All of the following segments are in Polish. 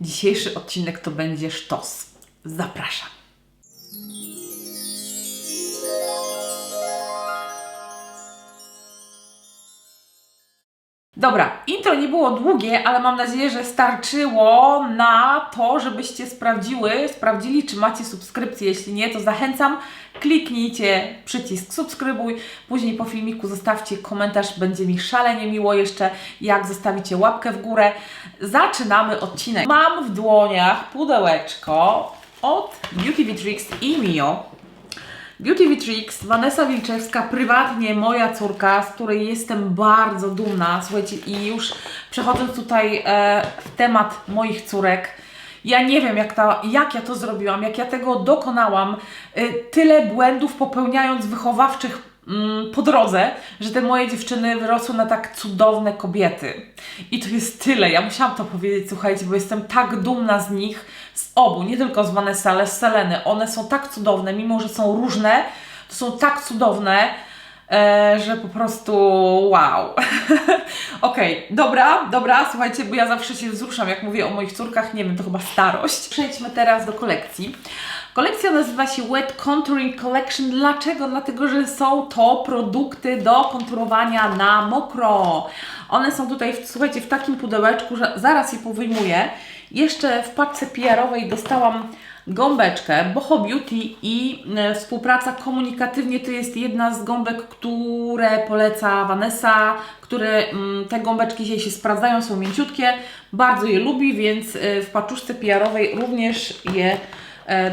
Dzisiejszy odcinek to będzie sztos. Zapraszam. Dobra, intro nie było długie, ale mam nadzieję, że starczyło na to, żebyście sprawdziły, sprawdzili, czy macie subskrypcję. Jeśli nie, to zachęcam, kliknijcie przycisk subskrybuj, później po filmiku zostawcie komentarz, będzie mi szalenie miło jeszcze, jak zostawicie łapkę w górę. Zaczynamy odcinek. Mam w dłoniach pudełeczko od Beauty Vitrix i Mio. Beauty Vitrix, Vanessa Wilczewska, prywatnie moja córka, z której jestem bardzo dumna. Słuchajcie, i już przechodząc tutaj e, w temat moich córek, ja nie wiem, jak, ta, jak ja to zrobiłam, jak ja tego dokonałam. E, tyle błędów popełniając wychowawczych mm, po drodze, że te moje dziewczyny wyrosły na tak cudowne kobiety. I to jest tyle. Ja musiałam to powiedzieć, słuchajcie, bo jestem tak dumna z nich, z obu, nie tylko z Vanessa, ale z Seleny. One są tak cudowne, mimo że są różne, to są tak cudowne, e, że po prostu wow. Okej, okay, dobra, dobra, słuchajcie, bo ja zawsze się wzruszam, jak mówię o moich córkach, nie wiem, to chyba starość. Przejdźmy teraz do kolekcji. Kolekcja nazywa się Wet Contouring Collection. Dlaczego? Dlatego, że są to produkty do konturowania na mokro. One są tutaj, słuchajcie, w takim pudełeczku, że zaraz je powyjmuję. Jeszcze w paczce PR-owej dostałam gąbeczkę Boho Beauty i e, współpraca komunikatywnie to jest jedna z gąbek, które poleca Vanessa, które mm, te gąbeczki dzisiaj się sprawdzają, są mięciutkie, bardzo je lubi, więc e, w paczuszce PR-owej również je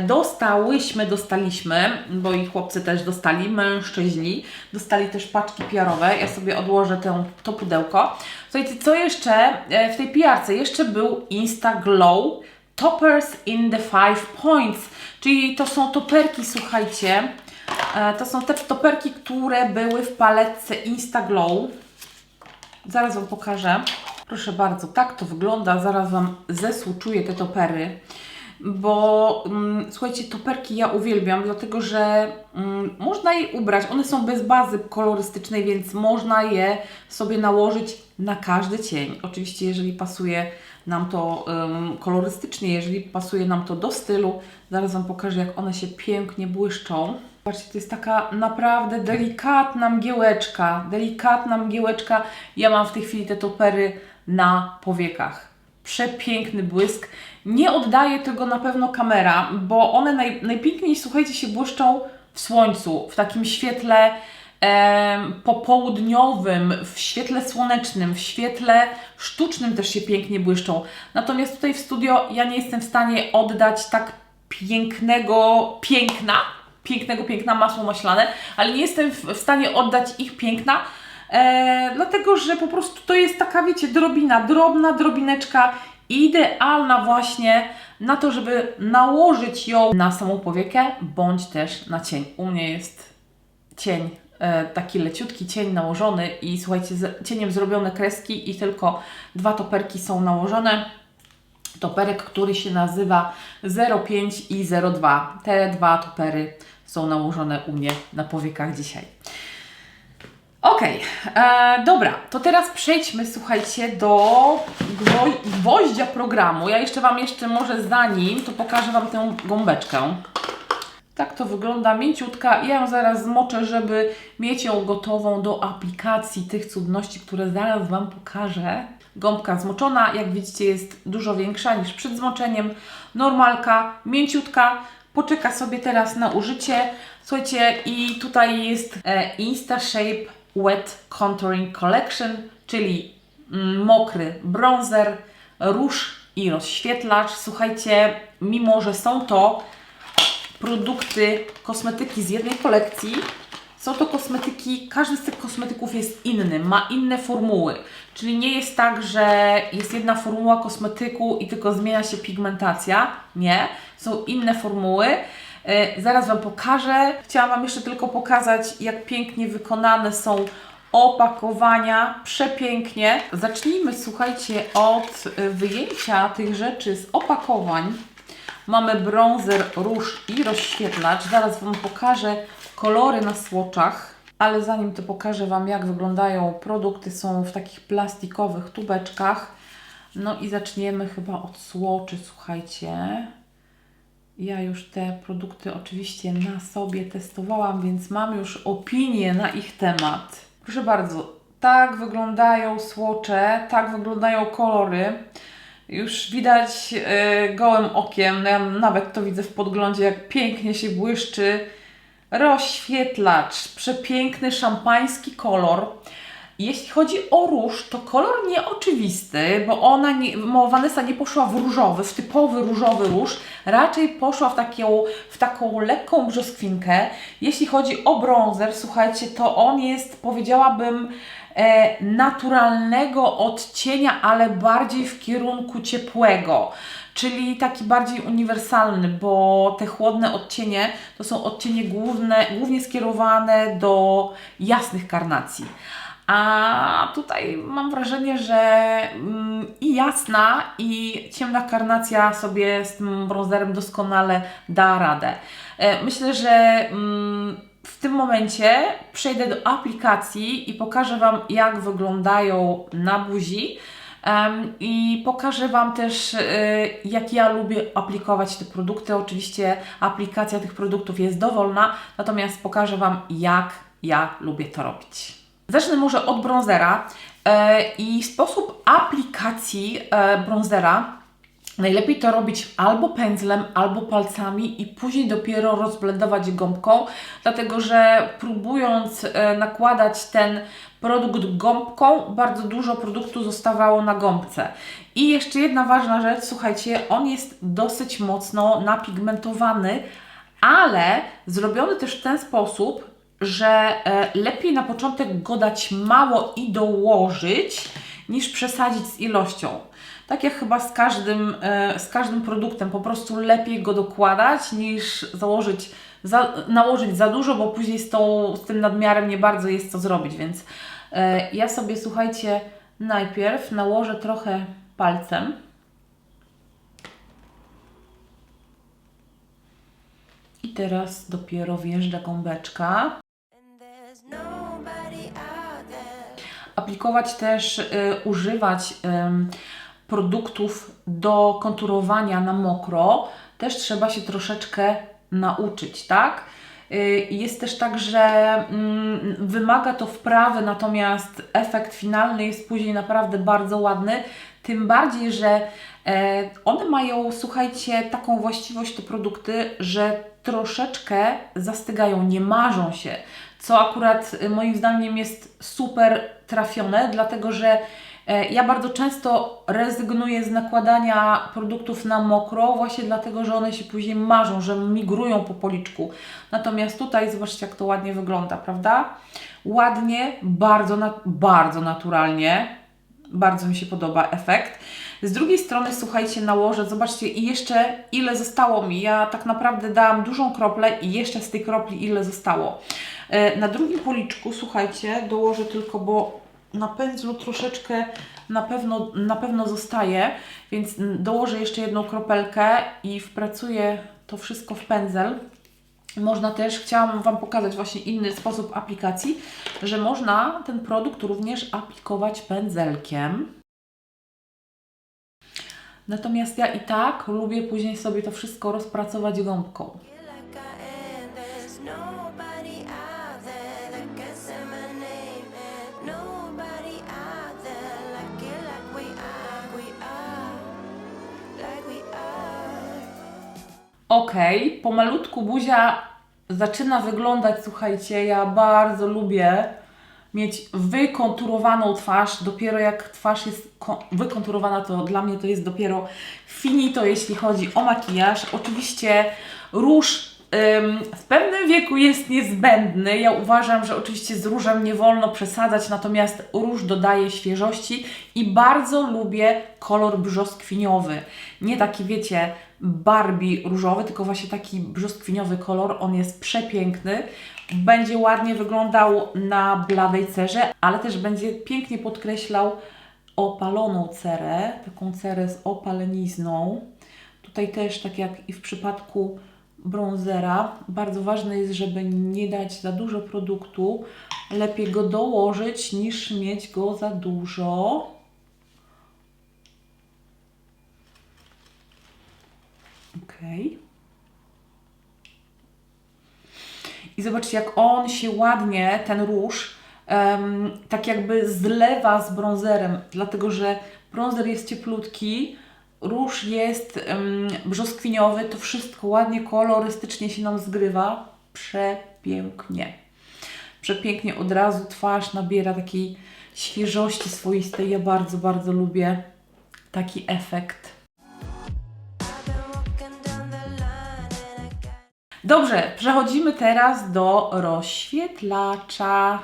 dostałyśmy, dostaliśmy, bo i chłopcy też dostali, mężczyźni, dostali też paczki PR-owe. Ja sobie odłożę tę, to pudełko. Słuchajcie, co jeszcze e, w tej PR-ce? Jeszcze był Insta Glow Toppers in the Five Points, czyli to są toperki, słuchajcie. E, to są te toperki, które były w paletce Insta Glow. Zaraz Wam pokażę. Proszę bardzo, tak to wygląda. Zaraz Wam zesłuczuję te topery bo mm, słuchajcie, toperki ja uwielbiam, dlatego że mm, można je ubrać. One są bez bazy kolorystycznej, więc można je sobie nałożyć na każdy cień. Oczywiście, jeżeli pasuje nam to um, kolorystycznie, jeżeli pasuje nam to do stylu, zaraz Wam pokażę, jak one się pięknie błyszczą. Zobaczcie, to jest taka naprawdę delikatna mgiełeczka, delikatna mgiełeczka. Ja mam w tej chwili te topery na powiekach przepiękny błysk. Nie oddaje tego na pewno kamera, bo one naj, najpiękniej, słuchajcie, się błyszczą w słońcu, w takim świetle e, popołudniowym, w świetle słonecznym, w świetle sztucznym też się pięknie błyszczą. Natomiast tutaj w studio ja nie jestem w stanie oddać tak pięknego piękna, pięknego piękna masło maślane, ale nie jestem w, w stanie oddać ich piękna, E, dlatego, że po prostu to jest taka, wiecie, drobina, drobna drobineczka, idealna właśnie na to, żeby nałożyć ją na samą powiekę, bądź też na cień. U mnie jest cień, e, taki leciutki cień nałożony i słuchajcie, z cieniem zrobione kreski i tylko dwa toperki są nałożone. Toperek, który się nazywa 05 i 02. Te dwa topery są nałożone u mnie na powiekach dzisiaj. Okej, okay. dobra, to teraz przejdźmy, słuchajcie, do gwoździa programu. Ja jeszcze Wam jeszcze może zanim, to pokażę Wam tę gąbeczkę. Tak to wygląda, mięciutka. Ja ją zaraz zmoczę, żeby mieć ją gotową do aplikacji tych cudności, które zaraz Wam pokażę. Gąbka zmoczona, jak widzicie, jest dużo większa niż przed zmoczeniem. Normalka, mięciutka. Poczeka sobie teraz na użycie. Słuchajcie, i tutaj jest e, Insta Shape Wet Contouring Collection, czyli mokry bronzer, róż i rozświetlacz. Słuchajcie, mimo że są to produkty kosmetyki z jednej kolekcji, są to kosmetyki, każdy z tych kosmetyków jest inny, ma inne formuły. Czyli nie jest tak, że jest jedna formuła kosmetyku i tylko zmienia się pigmentacja. Nie, są inne formuły. E, zaraz Wam pokażę. Chciałam Wam jeszcze tylko pokazać, jak pięknie wykonane są opakowania. Przepięknie. Zacznijmy, słuchajcie, od e, wyjęcia tych rzeczy z opakowań. Mamy bronzer, róż i rozświetlacz. Zaraz Wam pokażę kolory na słoczach. Ale zanim to pokażę Wam, jak wyglądają produkty, są w takich plastikowych tubeczkach. No i zaczniemy chyba od słoczy, słuchajcie. Ja już te produkty oczywiście na sobie testowałam, więc mam już opinię na ich temat. Proszę bardzo, tak wyglądają słocze, tak wyglądają kolory. Już widać e, gołym okiem, no ja nawet to widzę w podglądzie, jak pięknie się błyszczy rozświetlacz, przepiękny szampański kolor. Jeśli chodzi o róż, to kolor nieoczywisty, bo ona, nie, bo Vanessa nie poszła w różowy, w typowy różowy róż, raczej poszła w taką, w taką lekką brzoskwinkę. Jeśli chodzi o bronzer, słuchajcie, to on jest, powiedziałabym, e, naturalnego odcienia, ale bardziej w kierunku ciepłego. Czyli taki bardziej uniwersalny, bo te chłodne odcienie to są odcienie główne, głównie skierowane do jasnych karnacji. A tutaj mam wrażenie, że mm, i jasna, i ciemna karnacja sobie z tym bronzerem doskonale da radę. E, Myślę, że mm, w tym momencie przejdę do aplikacji i pokażę Wam, jak wyglądają na buzi. I pokażę Wam też, y, jak ja lubię aplikować te produkty. Oczywiście aplikacja tych produktów jest dowolna, natomiast pokażę Wam, jak ja lubię to robić. Zacznę może od bronzera e, i sposób aplikacji e, bronzera. Najlepiej to robić albo pędzlem, albo palcami i później dopiero rozblendować gąbką, dlatego że próbując e, nakładać ten produkt gąbką, bardzo dużo produktu zostawało na gąbce. I jeszcze jedna ważna rzecz, słuchajcie, on jest dosyć mocno napigmentowany, ale zrobiony też w ten sposób, że e, lepiej na początek go dać mało i dołożyć, niż przesadzić z ilością. Tak jak chyba z każdym, e, z każdym produktem, po prostu lepiej go dokładać, niż założyć, za, nałożyć za dużo, bo później z, tą, z tym nadmiarem nie bardzo jest co zrobić, więc e, ja sobie, słuchajcie, najpierw nałożę trochę palcem. I teraz dopiero wjeżdża gąbeczka. Aplikować też, y, używać ym, produktów do konturowania na mokro, też trzeba się troszeczkę nauczyć, tak? Y, Jest też tak, że mm, wymaga to wprawy, natomiast efekt finalny jest później naprawdę bardzo ładny. Tym bardziej, że e, one mają, słuchajcie, taką właściwość te produkty, że troszeczkę zastygają, nie marzą się. Co akurat y, moim zdaniem jest super trafione, dlatego że e, ja bardzo często rezygnuję z nakładania produktów na mokro, właśnie dlatego, że one się później marzą, że migrują po policzku. Natomiast tutaj zobaczcie, jak to ładnie wygląda, prawda? Ładnie, bardzo, bardzo naturalnie. Bardzo mi się podoba efekt. Z drugiej strony, słuchajcie, nałożę, zobaczcie, i jeszcze ile zostało mi. Ja tak naprawdę dałam dużą kroplę i jeszcze z tej kropli ile zostało. E, Na drugim policzku, słuchajcie, dołożę tylko, bo na pędzlu troszeczkę na pewno, na pewno zostaje, więc dołożę jeszcze jedną kropelkę i wpracuję to wszystko w pędzel. Można też, chciałam Wam pokazać właśnie inny sposób aplikacji, że można ten produkt również aplikować pędzelkiem. Natomiast ja i tak lubię później sobie to wszystko rozpracować gąbką. Ok, pomalutku buzia zaczyna wyglądać, słuchajcie, ja bardzo lubię mieć wykonturowaną twarz. Dopiero jak twarz jest ko- wykonturowana, to dla mnie to jest dopiero finito, jeśli chodzi o makijaż. Oczywiście róż ym, w pewnym wieku jest niezbędny. Ja uważam, że oczywiście z różem nie wolno przesadzać, natomiast róż dodaje świeżości i bardzo lubię kolor brzoskwiniowy. Nie taki, wiecie, Barbie różowy, tylko właśnie taki brzoskwiniowy kolor. On jest przepiękny. Będzie ładnie wyglądał na bladej cerze, ale też będzie pięknie podkreślał opaloną cerę, taką cerę z opalenizną. Tutaj też, tak jak i w przypadku bronzera, bardzo ważne jest, żeby nie dać za dużo produktu. Lepiej go dołożyć niż mieć go za dużo. Okej. I zobaczcie, jak on się ładnie, ten róż, em, tak jakby zlewa z bronzerem, dlatego że bronzer jest cieplutki, róż jest em, brzoskwiniowy, to wszystko ładnie, kolorystycznie się nam zgrywa. Przepięknie. Przepięknie od razu twarz nabiera takiej świeżości swoistej. Ja bardzo, bardzo lubię taki efekt. Dobrze, przechodzimy teraz do rozświetlacza.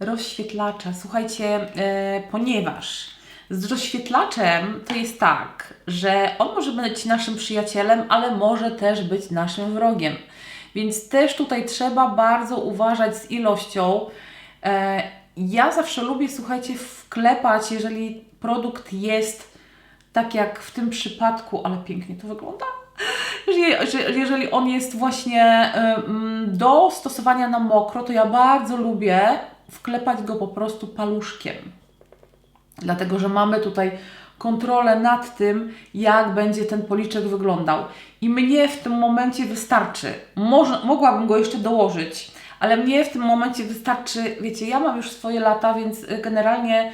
Rozświetlacza. Słuchajcie, e, ponieważ z rozświetlaczem to jest tak, że on może być naszym przyjacielem, ale może też być naszym wrogiem. Więc też tutaj trzeba bardzo uważać z ilością. E, ja zawsze lubię, słuchajcie, wklepać, jeżeli produkt jest tak jak w tym przypadku, ale pięknie to wygląda. Jeżeli, że- jeżeli on jest właśnie do stosowania na mokro, to ja bardzo lubię wklepać go po prostu paluszkiem. Dlatego, że mamy tutaj kontrolę nad tym, jak będzie ten policzek wyglądał. I mnie w tym momencie wystarczy. Może, mogłabym go jeszcze dołożyć, ale mnie w tym momencie wystarczy, wiecie, ja mam już swoje lata, więc y, generalnie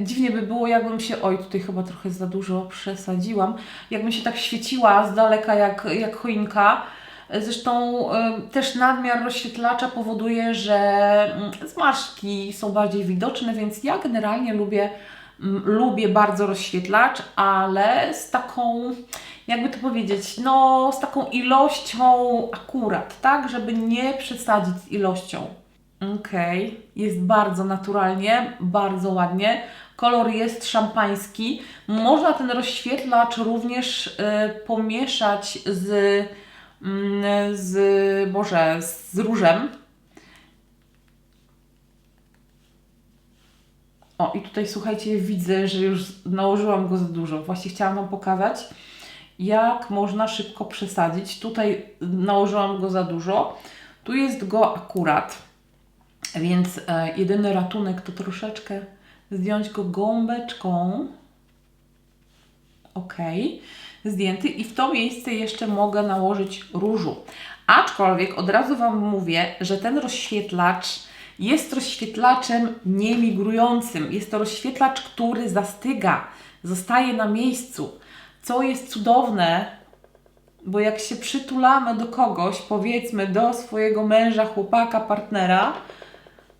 dziwnie by było, jakbym się, oj, tutaj chyba trochę za dużo przesadziłam, jakbym się tak świeciła z daleka jak, jak choinka. Zresztą y, też nadmiar rozświetlacza powoduje, że mm, zmarszczki są bardziej widoczne, więc ja generalnie lubię, mm, lubię bardzo rozświetlacz, ale z taką, jakby to powiedzieć, no z taką ilością akurat, tak, żeby nie przesadzić z ilością. Okej, jest bardzo naturalnie, bardzo ładnie. Kolor jest szampański. Można ten rozświetlacz również y, pomieszać z, mm, z, Boże, z różem. O, i tutaj słuchajcie, widzę, że już nałożyłam go za dużo. Właśnie chciałam Wam pokazać, jak można szybko przesadzić. Tutaj nałożyłam go za dużo. Tu jest go akurat. Więc e, jedyny ratunek to troszeczkę zdjąć go gąbeczką. Ok, zdjęty. I w to miejsce jeszcze mogę nałożyć różu. Aczkolwiek od razu Wam mówię, że ten rozświetlacz jest rozświetlaczem niemigrującym. Jest to rozświetlacz, który zastyga, zostaje na miejscu. Co jest cudowne, bo jak się przytulamy do kogoś, powiedzmy do swojego męża, chłopaka, partnera,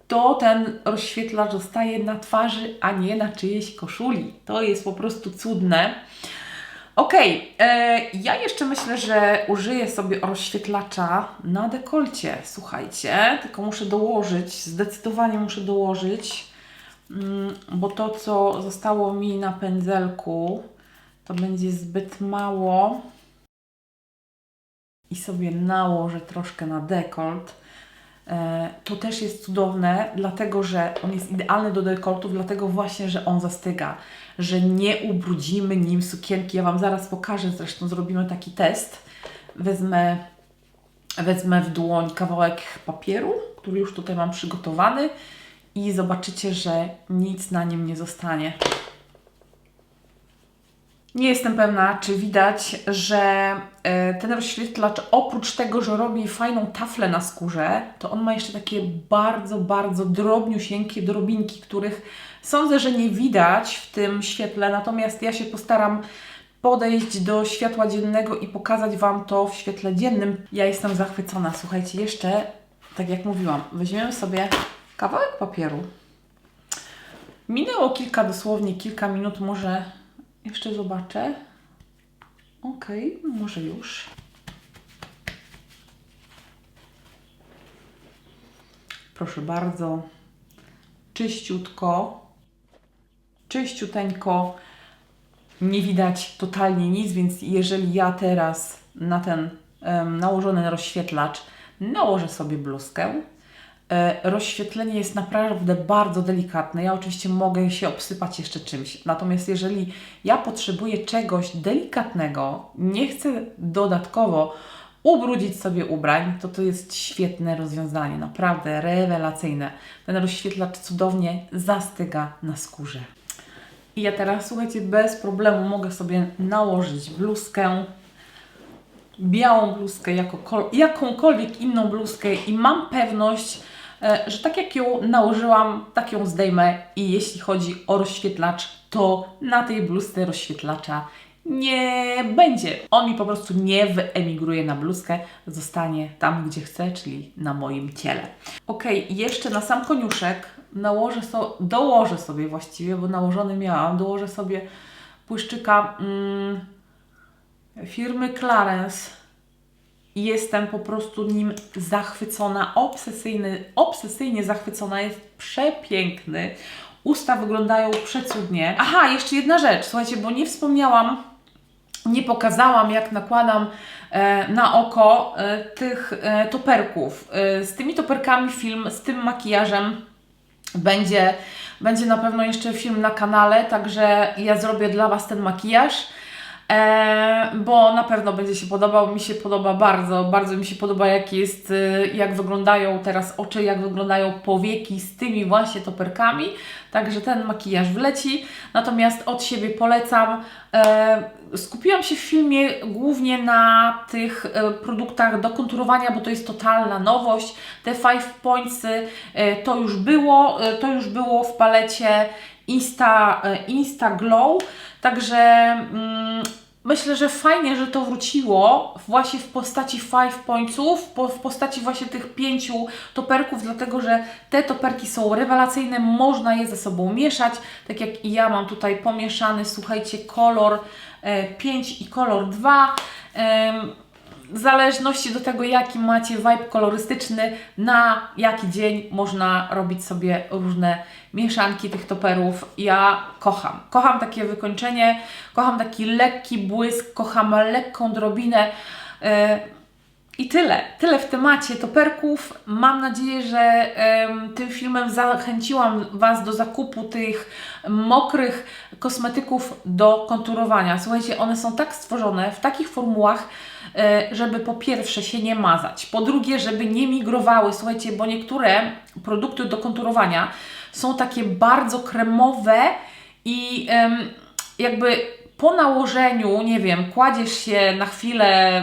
to ten rozświetlacz zostaje na twarzy, a nie na czyjejś koszuli. To jest po prostu cudne. Okej, e, ja jeszcze myślę, że użyję sobie rozświetlacza na dekolcie. Słuchajcie, tylko muszę dołożyć, zdecydowanie muszę dołożyć, mm, bo to, co zostało mi na pędzelku, to będzie zbyt mało. I sobie nałożę troszkę na dekolt. E, To też jest cudowne, dlatego że on jest idealny do dekoltów, dlatego właśnie, że on zastyga, że nie ubrudzimy nim sukienki. Ja Wam zaraz pokażę, zresztą zrobimy taki test. Wezmę, wezmę w dłoń kawałek papieru, który już tutaj mam przygotowany i zobaczycie, że nic na nim nie zostanie. Nie jestem pewna, czy widać, że e, ten rozświetlacz oprócz tego, że robi fajną taflę na skórze, to on ma jeszcze takie bardzo, bardzo drobniusieńkie drobinki, których sądzę, że nie widać w tym świetle, natomiast ja się postaram podejść do światła dziennego i pokazać Wam to w świetle dziennym. Ja jestem zachwycona. Słuchajcie, jeszcze, tak jak mówiłam, weźmiemy sobie kawałek papieru. Minęło kilka, dosłownie kilka minut, może jeszcze zobaczę. Okej, może już. Proszę bardzo. Czyściutko. Czyściuteńko. Nie widać totalnie nic, więc jeżeli ja teraz na ten em, nałożony rozświetlacz nałożę sobie bluzkę, Rozświetlenie jest naprawdę bardzo delikatne. Ja oczywiście mogę się obsypać jeszcze czymś. Natomiast jeżeli ja potrzebuję czegoś delikatnego, nie chcę dodatkowo ubrudzić sobie ubrań, to to jest świetne rozwiązanie. Naprawdę rewelacyjne. Ten rozświetlacz cudownie zastyga na skórze. I ja teraz, słuchajcie, bez problemu mogę sobie nałożyć bluzkę. białą bluzkę, jako kol- jakąkolwiek inną bluzkę i mam pewność, e, że tak jak ją nałożyłam, tak ją zdejmę i jeśli chodzi o rozświetlacz, to na tej bluzce rozświetlacza nie będzie. On mi po prostu nie wyemigruje na bluzkę, zostanie tam, gdzie chce, czyli na moim ciele. Ok, jeszcze na sam koniuszek nałożę so, dołożę sobie właściwie, bo nałożony miałam, dołożę sobie błyszczyka mm, firmy Clarence i jestem po prostu nim zachwycona, obsesyjny, obsesyjnie zachwycona, jest przepiękny. Usta wyglądają przecudnie. Aha, jeszcze jedna rzecz, słuchajcie, bo nie wspomniałam, nie pokazałam, jak nakładam e, na oko e, tych e, toperków. E, z tymi toperkami film, z tym makijażem będzie, będzie na pewno jeszcze film na kanale, także ja zrobię dla Was ten makijaż. E, bo na pewno będzie się podobał, mi się podoba bardzo, bardzo mi się podoba jak jest, y, jak wyglądają teraz oczy, jak wyglądają powieki z tymi właśnie toperkami, także ten makijaż wleci, natomiast od siebie polecam, e, skupiłam się w filmie głównie na tych e, produktach do konturowania, bo to jest totalna nowość, te Five Pointsy e, to już było, e, to już było w palecie Insta, e, Insta Glow, także mm, myślę, że fajnie, że to wróciło właśnie w postaci five pointsów, po, w postaci właśnie tych pięciu toperków, dlatego że te toperki są rewelacyjne, można je ze sobą mieszać, tak jak i ja mam tutaj pomieszany, słuchajcie, kolor e, 5 i kolor 2. W zależności do tego, jaki macie vibe kolorystyczny, na jaki dzień można robić sobie różne mieszanki tych toperów. Ja kocham. Kocham takie wykończenie, kocham taki lekki błysk, kocham lekką drobinę. e, I tyle. Tyle w temacie toperków. Mam nadzieję, że tym filmem zachęciłam Was do zakupu tych mokrych kosmetyków do konturowania. Słuchajcie, one są tak stworzone w takich formułach, żeby po pierwsze się nie mazać, po drugie, żeby nie migrowały. Słuchajcie, bo niektóre produkty do konturowania są takie bardzo kremowe i jakby po nałożeniu, nie wiem, kładziesz się na chwilę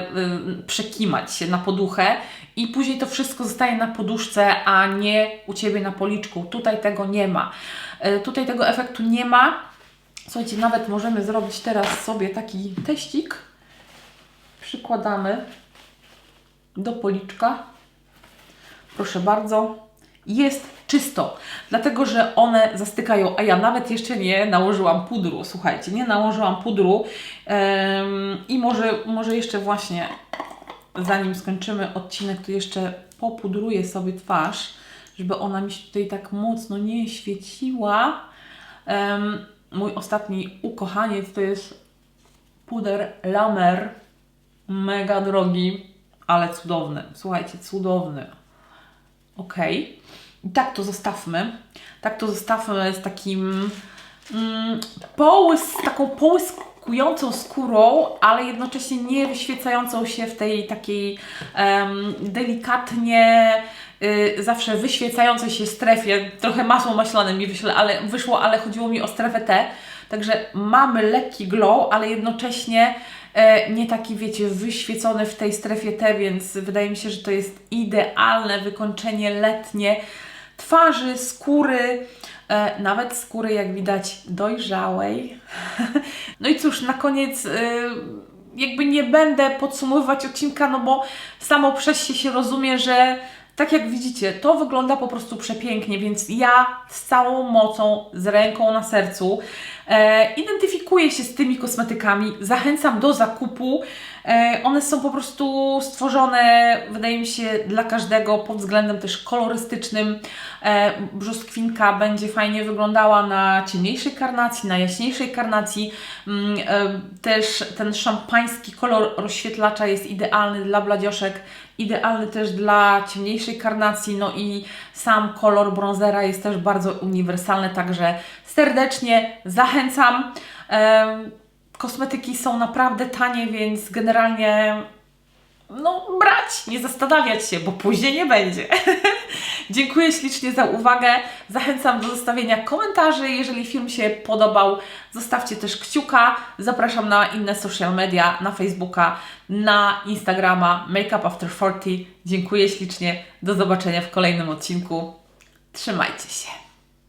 y, przekimać się na poduchę i później to wszystko zostaje na poduszce, a nie u Ciebie na policzku. Tutaj tego nie ma. Y, tutaj tego efektu nie ma. Słuchajcie, nawet możemy zrobić teraz sobie taki teścik. Przykładamy do policzka. Proszę bardzo. Jest czysto, dlatego że one zastykają, a ja nawet jeszcze nie nałożyłam pudru. Słuchajcie, nie nałożyłam pudru Em, i może, może jeszcze właśnie zanim skończymy odcinek, to jeszcze popudruję sobie twarz, żeby ona mi się tutaj tak mocno nie świeciła. Em, mój ostatni ukochaniec to jest puder Lamer. Mega drogi, ale cudowny. Słuchajcie, cudowny. Ok. I tak to zostawmy. Tak to zostawmy z takim mm, połys, taką połyskującą skórą, ale jednocześnie nie wyświecającą się w tej takiej em, delikatnie y, zawsze wyświecającej się strefie. Trochę masło maślane mi wyśle, ale, wyszło, ale chodziło mi o strefę T. Także mamy lekki glow, ale jednocześnie nie taki, wiecie, wyświecony w tej strefie T, więc wydaje mi się, że to jest idealne wykończenie letnie twarzy, skóry, e, nawet skóry, jak widać, dojrzałej. no i cóż, na koniec. e, jakby nie będę podsumowywać odcinka, no bo samo przez się się rozumie, że tak jak widzicie, to wygląda po prostu przepięknie, więc ja z całą mocą, z ręką na sercu e, identyfikuję się z tymi kosmetykami, zachęcam do zakupu. E, one są po prostu stworzone, wydaje mi się, dla każdego pod względem też kolorystycznym. E, brzoskwinka będzie fajnie wyglądała na ciemniejszej karnacji, na jaśniejszej karnacji. Mm, e, też ten szampański kolor rozświetlacza jest idealny dla bladioszek, idealny też dla ciemniejszej karnacji, no i sam kolor bronzera jest też bardzo uniwersalny, także serdecznie zachęcam. Kosmetyki są naprawdę tanie, więc generalnie no, brać, nie zastanawiać się, bo później nie będzie. Dziękuję ślicznie za uwagę. Zachęcam do zostawienia komentarzy. Jeżeli film się podobał, zostawcie też kciuka. Zapraszam na inne social media, na Facebooka, na Instagrama Makeup After 40. Dziękuję ślicznie. Do zobaczenia w kolejnym odcinku. Trzymajcie się.